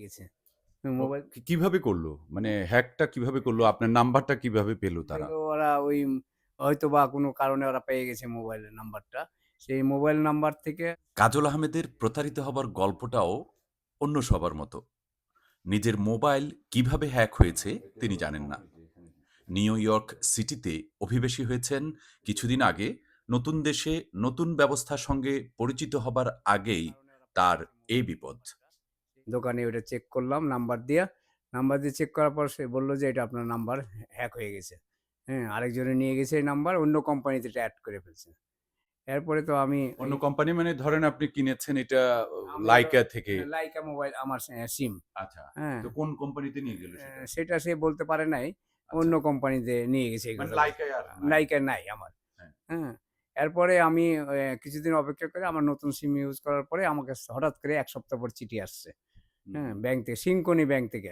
গেছে। মোবাইল কীভাবে করল? মানে হ্যাকটা কীভাবে করল? আপনার নাম্বারটা কীভাবে পেল তারা? ওরা ওই হয়তো বা কোনো কারণে ওরা পেয়ে গেছে মোবাইলের নাম্বারটা। সেই মোবাইল নাম্বার থেকে কাজল আহমেদের প্রতারিত হবার গল্পটাও অন্য সবার মতো। নিজের মোবাইল কীভাবে হ্যাক হয়েছে তিনি জানেন না। নিউ ইয়র্ক সিটিতে অভিবেশী হয়েছেন কিছুদিন আগে নতুন দেশে নতুন ব্যবস্থার সঙ্গে পরিচিত হবার আগেই তার এই বিপদ। দোকানে ওটা চেক করলাম নাম্বার দিয়ে নাম্বার দিয়ে চেক করার পর সে বলল যে এটা আপনার নাম্বার হ্যাক হয়ে গেছে হ্যাঁ আরেকজনে নিয়ে গেছে এই নাম্বার অন্য কোম্পানিতে এটা অ্যাড করে ফেলছে এরপরে তো আমি অন্য কোম্পানি মানে ধরেন আপনি কিনেছেন এটা লাইকা থেকে লাইকা মোবাইল আমার সিম আচ্ছা হ্যাঁ তো কোন কোম্পানিতে নিয়ে গেল সেটা? সে বলতে পারে নাই অন্য কোম্পানিতে নিয়ে গেছে মানে এগুলো আর নাই। লাইকা নাই আমার হ্যাঁ। হ্যাঁ এরপরে আমি কিছুদিন অপেক্ষা করে আমার নতুন সিম ইউজ করার পরে আমাকে হঠাৎ করে এক সপ্তাহ পর চিঠি আসছে। হ্যাঁ ব্যাংক থেকে সিঙ্কনি ব্যাংক থেকে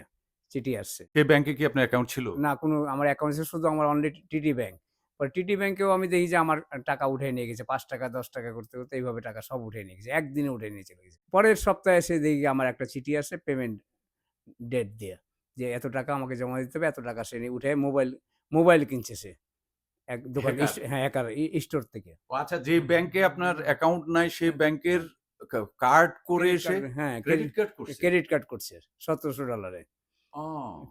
চিঠি আসছে। সে ব্যাংকে কি আপনার অ্যাকাউন্ট ছিল? না কোনো আমার অ্যাকাউন্টে শুধু আমার অনলি টিটি ব্যাংক। পরে টিটি ব্যাংকেও আমি দেখি যে আমার টাকা উঠে নিয়ে গেছে পাঁচ টাকা দশ টাকা করতে করতে এইভাবে টাকা সব উঠে নিয়ে গেছে একদিনে উঠে নিয়ে চলে গেছে। পরের সপ্তাহে এসে দেখি আমার একটা চিঠি আসে পেমেন্ট ডেট দিয়ে যে এত টাকা আমাকে জমা দিতে হবে এত টাকা সে নিয়ে উঠে মোবাইল মোবাইল কিনছে সে। এক দোকান হ্যাঁ একার স্টোর থেকে। ও আচ্ছা যে ব্যাংকে আপনার অ্যাকাউন্ট নাই সেই ব্যাংকের কার্ড করে এসে হ্যাঁ ক্রেডিট কার্ড করছে? ক্রেডিট কার্ড করছে সতেরোশো ডলারে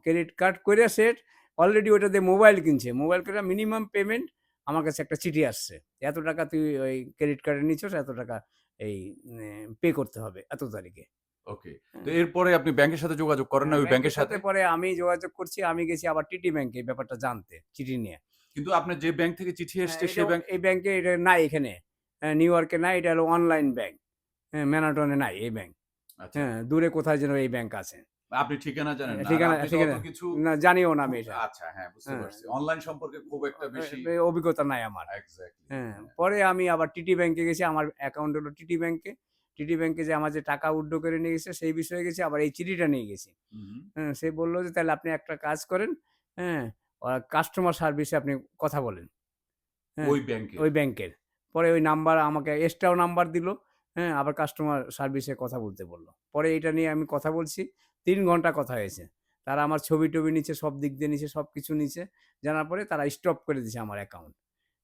ক্রেডিট কার্ড করে সে অলরেডি ওটা দিয়ে মোবাইল কিনছে। মোবাইল করে মিনিমাম পেমেন্ট আমার কাছে একটা চিঠি আসছে। এত টাকা তুই ওই ক্রেডিট কার্ডে নিচ্ছস এত টাকা এই পে করতে হবে এত তারিখে। ওকে তো এরপরে আপনি ব্যাংকের সাথে যোগাযোগ করেন না ওই ব্যাংকের সাথে? পরে আমি যোগাযোগ করছি আমি গেছি আবার টিটি ব্যাংকে এই ব্যাপারটা জানতে চিঠি নিয়ে। কিন্তু আপনার যে ব্যাংক থেকে চিঠি এসছে হ্যাঁ, সেই ব্যাংক এই ব্যাংকে এটা নাই এখানে। হ্যাঁ, নিউ ইয়র্কে নাই এটা হলো অনলাইন ব্যাংক হ্যাঁ ম্যানাটনে নাই এই ব্যাংক আচ্ছা। হ্যাঁ দূরে কোথায় যেন এই ব্যাংক আছে। আপনি ঠিকানা জানেন ঠিকানা- ঠিকানা। কিছু না জানিও না আমি এটা। আচ্ছা হ্যাঁ বুঝতে হ্যাঁ। পারছি। অনলাইন সম্পর্কে খুব একটা বেশি অভিজ্ঞতা নাই আমার। এক্স্যাক্টলি হ্যাঁ পরে আমি আবার টিটি ব্যাংকে গেছি আমার অ্যাকাউন্ট হলো টিটি ব্যাংকে টিটি ব্যাংকে যে আমার যে টাকা উড্ডো করে নিয়ে গেছে সেই বিষয়ে গেছি আবার এই চিঠিটা নিয়ে গেছি। হ্যাঁ সে বলল যে তাহলে আপনি একটা কাজ করেন হ্যাঁ কাস্টমার সার্ভিসে আপনি কথা বলেন। হ্যাঁ, ওই ব্যাংকে ওই ব্যাংকের পরে ওই নাম্বার আমাকে এক্সট্রাও নাম্বার দিল। হ্যাঁ আবার কাস্টমার সার্ভিসে কথা বলতে বলল। পরে এটা নিয়ে আমি কথা বলছি তিন ঘণ্টা কথা হয়েছে। তারা আমার ছবি টবি নিচে সব দিক দিয়ে নিচে সব কিছু নিচে জানার পরে তারা স্টপ করে দিয়েছে আমার অ্যাকাউন্ট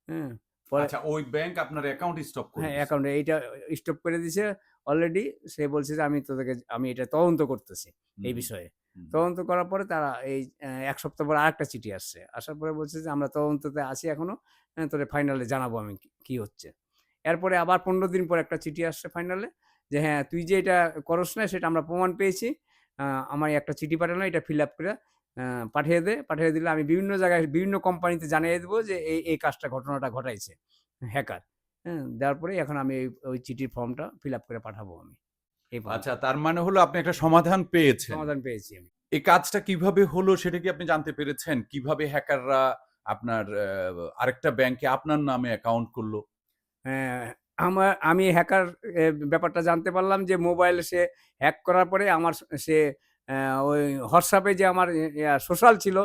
হ্যাঁ পরে আচ্ছা ওই ব্যাংক আপনার অ্যাকাউন্ট স্টপ করে হ্যাঁ। অ্যাকাউন্টে এইটা স্টপ করে দিয়েছে। অলরেডি সে বলছে যে আমি তোদেরকে আমি এটা তদন্ত করতেছি এই বিষয়ে। তদন্ত করার পরে তারা এই এক সপ্তাহ পর আরেকটা চিঠি আসছে। আসার পরে বলছে যে আমরা তদন্ততে আছি এখনও। হ্যাঁ, তোরে ফাইনালে জানাব আমি কি হচ্ছে। এরপরে আবার পনেরো দিন পর একটা চিঠি আসছে ফাইনালে যে হ্যাঁ তুই যে এটা করস না সেটা আমরা প্রমাণ পেয়েছি। আমার একটা চিঠি পাঠানো এটা ফিল আপ করে পাঠিয়ে দে পাঠিয়ে দিলে আমি বিভিন্ন জায়গায় বিভিন্ন কোম্পানিতে জানিয়ে দেবো যে এই এই কাজটা ঘটনাটা ঘটাইছে হ্যাকার হ্যাঁ দেওয়ার পরে এখন আমি ওই- চিঠির ফর্মটা ফিল আপ করে পাঠাবো আমি। আচ্ছা তার মানে হলো আপনি একটা সমাধান পেয়েছেন। সমাধান পেয়েছি আমি। এই কাজটা কীভাবে হলো সেটা কি আপনি জানতে পেরেছেন? কীভাবে হ্যাকাররা আপনার আরেকটা ব্যাংকে আপনার নামে অ্যাকাউন্ট করল? হ্যাঁ, আমার আমি হ্যাকার ব্যাপারটা জানতে পারলাম যে মোবাইল সে হ্যাক করার পরে আমার সে ওই হোয়াটসঅ্যাপে যে আমার সোশ্যাল ছিল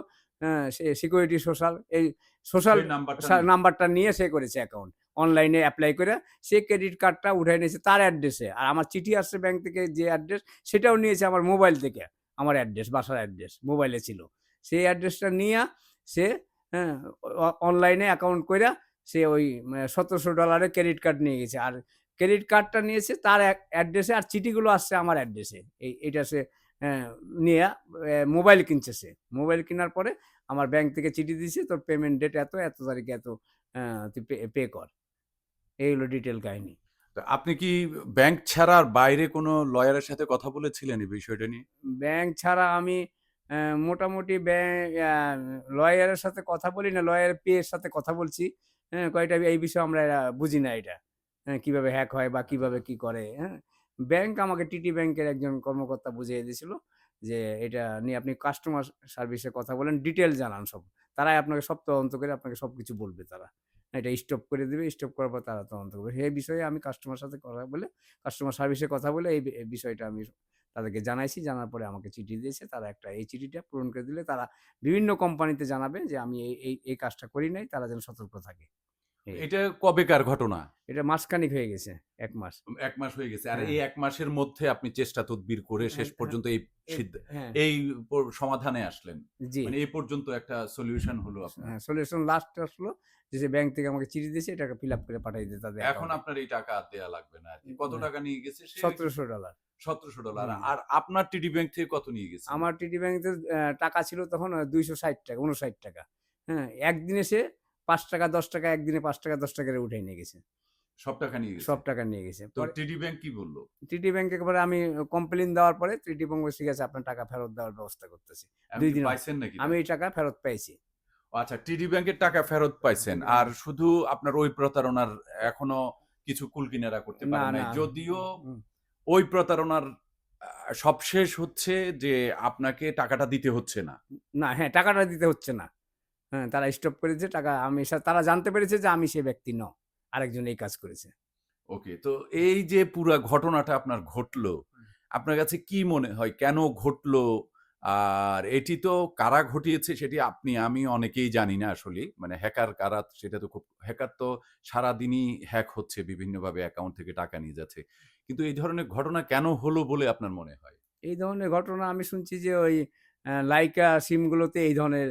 সে সিকিউরিটি সোশ্যাল এই সোশ্যাল নাম্বারটা নাম্বারটা নিয়ে। সে করেছে অ্যাকাউন্ট অনলাইনে অ্যাপ্লাই করে সে ক্রেডিট কার্ডটা উঠে নিয়েছে তার অ্যাড্রেসে আর আমার চিঠি আসছে ব্যাংক থেকে যে অ্যাড্রেস সেটাও নিয়েছে আমার মোবাইল থেকে আমার অ্যাড্রেস বাসার অ্যাড্রেস মোবাইলে ছিল। সেই অ্যাড্রেসটা নিয়ে সে হ্যাঁ অনলাইনে অ্যাকাউন্ট করে সে ওই সতেরোশো ডলারের ক্রেডিট কার্ড নিয়ে গেছে। আর ক্রেডিট কার্ডটা নিয়েছে তার এক অ্যাড্রেসে আর চিঠিগুলো আসছে আমার অ্যাড্রেসে এই এটা সে নিয়ে মোবাইল কিনছে সে। মোবাইল কেনার পরে আমার ব্যাংক থেকে চিঠি দিয়েছে তোর পেমেন্ট ডেট এত এত তারিখে এত তুই পে কর। এই হলো ডিটেল কাহিনী। তো আপনি কি ব্যাংক ছাড়া আর বাইরে কোনো লয়ারের সাথে কথা বলেছিলেন এই বিষয়টা নিয়ে? ব্যাংক ছাড়া আমি মোটামুটি ব্যাংক লয়ারের সাথে কথা বলি না লয়ার পেয়ের সাথে কথা বলছি। হ্যাঁ কয়টা এই বিষয়ে আমরা বুঝি না এটা। হ্যাঁ কীভাবে হ্যাক হয় বা কীভাবে কি করে হ্যাঁ। ব্যাংক আমাকে টিটি ব্যাংকের একজন কর্মকর্তা বুঝিয়ে দিয়েছিল যে, এটা নিয়ে আপনি কাস্টমার সার্ভিসে কথা বলেন ডিটেল জানান সব। তারাই আপনাকে সব তদন্ত করে আপনাকে সব কিছু বলবে তারা। এটা স্টপ করে দেবে স্টপ করার পর তারা তদন্ত করবে। সেই বিষয়ে আমি কাস্টমার সাথে কথা বলে কাস্টমার সার্ভিসে কথা বলে এই বিষয়টা আমি তাদেরকে জানাইছি। জানার পরে আমাকে চিঠি দিয়েছে। তারা একটা এই চিঠিটা পূরণ করে দিলে তারা বিভিন্ন কোম্পানিতে জানাবে যে আমি এই এই কাজটা করি নাই তারা যেন সতর্ক থাকে। এটা কবেকার ঘটনা? এটা মাসখানিক হয়ে গেছে এক মাস। এক মাস হয়ে গেছে। আর হ্যাঁ। এই এক মাসের মধ্যে আপনি চেষ্টা তদবির করে শেষ হ্যাঁ, পর্যন্ত এই এই- হ্যাঁ। সমাধানে আসলেন। মানে এই পর্যন্ত একটা সলিউশন হলো আপনার। হ্যাঁ সলিউশন লাস্ট আসলো যে যে ব্যাংক থেকে আমাকে চিঠি দিয়েছে এটাকে ফিল আপ করে পাঠিয়ে দিতে তাদের এখন আপনার এই টাকা আর দেয়া লাগবে না। কত টাকা নিয়ে গেছে সতেরোশো ডলার। সতেরোশো ডলার আর আপনার টিডি ব্যাংক থেকে কত নিয়ে গেছে? আমার টিটি ব্যাংকের টাকা ছিল তখন দুইশো ষাট টাকা উনষাট টাকা। হ্যাঁ একদিনে সে পাঁচ টাকা দশ টাকা একদিনে পাঁচ টাকা দশ টাকা উঠে নিয়ে গেছে। সব টাকা নিয়ে গেছে? সব টাকা নিয়ে গেছে। তো টিডি ব্যাংক কি বলল? টিটি ব্যাংকে একবারে আমি কমপ্লেন দেওয়ার পরে টিটি ব্যাংক ঠিক আছে আপনার টাকা ফেরত দেওয়ার ব্যবস্থা করতেছি। আপনি দুই দিন পাইছেন নাকি আমি এই টাকা ফেরত পেয়েছি আচ্ছা টিডি ব্যাংকের টাকা ফেরত পাইছেন। আর শুধু আপনার ওই প্রতারণার এখনও কিছু কুলকিনারা করতে না, পারে যদিও। ওই প্রতারণার সবশেষ হচ্ছে যে আপনাকে টাকাটা দিতে হচ্ছে না। না হ্যাঁ টাকাটা দিতে হচ্ছে না। হ্যাঁ তারা স্টপ করেছে টাকা আমি তারা জানতে পেরেছে যে আমি সে ব্যক্তি ন আরেকজন এই কাজ করেছে। ওকে তো এই যে পুরো ঘটনাটা আপনার ঘটলো আপনার কাছে কি মনে হয়? কেন ঘটলো? আর এটি তো কারা ঘটিয়েছে সেটি আপনি আমি অনেকেই জানি না আসলে মানে হ্যাকার কারা সেটা তো খুব হ্যাকার তো সারাদিনই হ্যাক হচ্ছে বিভিন্নভাবে অ্যাকাউন্ট থেকে টাকা নিয়ে যাচ্ছে। কিন্তু এই ধরনের ঘটনা কেন হলো বলে আপনার মনে হয়? এই ধরনের ঘটনা আমি শুনছি যে ওই লাইকা সিমগুলোতে এই ধরনের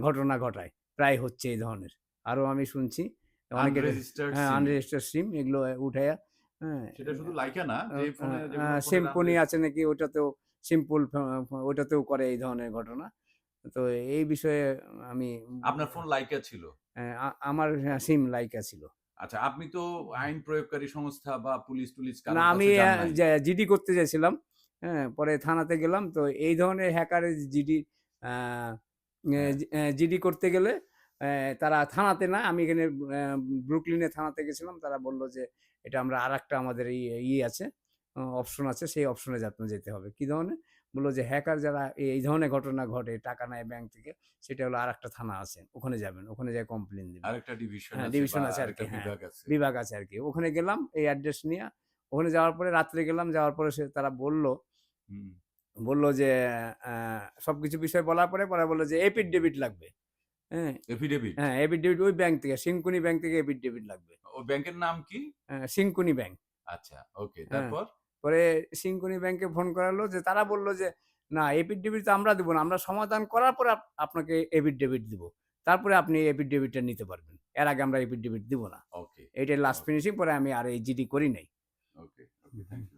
ঘটনা ঘটায়। প্রায় হচ্ছে এই ধরনের। আরও আমি শুনছি। অনেকে হ্যাঁ আনরেজিস্টার্ড সিম এগুলো উঠাইয়া হ্যাঁ সেটা শুধু লাইকা না সিম্পনি আছে নাকি ওটাতেও সিম্পল ওটাতেও করে এই ধরনের ঘটনা। তো এই বিষয়ে আমি আপনার ফোন লাইকা ছিল? আমার সিম লাইকা ছিল। আচ্ছা আপনি তো আইন প্রয়োগকারী সংস্থা বা পুলিশ টুলিশ না আমি জিডি করতে চাইছিলাম হ্যাঁ পরে থানাতে গেলাম। তো এই ধরনের হ্যাকারের জিডি হ্যাঁ। জিডি করতে গেলে তারা থানাতে না আমি এখানে ব্রুকলিনে থানাতে গেছিলাম। তারা বলল যে এটা আমরা আর একটা আমাদের ই ইয়ে আছে। অপশন আছে সেই অপশনে আপনার যেতে হবে। কি ধরনের? বলল যে হ্যাকার যারা এই ধরনের ঘটনা ঘটে টাকা নেয় ব্যাংক থেকে সেটা হলো আর একটা থানা আছে ওখানে যাবেন ওখানে যাই কমপ্লেন দিবেন। আরেকটা ডিভিশন হ্যাঁ, আছে আর কি, হ্যাঁ। বিভাগ আছে। আর কি ওখানে গেলাম এই অ্যাড্রেস নিয়ে ওখানে যাওয়ার পরে রাত্রে গেলাম যাওয়ার পরে সে তারা বলল বলল যে সব কিছু বিষয় বলার পরে পরে বলল যে এপিড ডেবিট লাগবে। হ্যাঁ এফিডেভিট হ্যাঁ ওই ব্যাংক থেকে সিংকুনি ব্যাংক থেকে এপিড ডেবিট লাগবে। ও ব্যাংকের নাম কি? সিংকুনি ব্যাংক আচ্ছা ওকে হ্যাঁ। তারপর? পরে সিংকুনি ব্যাংকে ফোন করালো যে তারা বলল যে না এপিড ডেবিট তো আমরা দেবো না আমরা সমাধান করার পরে আপনাকে এপিড ডেবিট দিব। তারপরে আপনি এপিড ডেবিটটা নিতে পারবেন। এর আগে আমরা এপিড ডেবিট দিব না। ওকে এইটাই লাস্ট ফিনিশিং পরে আমি আর এই জিডি করি নাই। ওকে ওকে থ্যাংক ইউ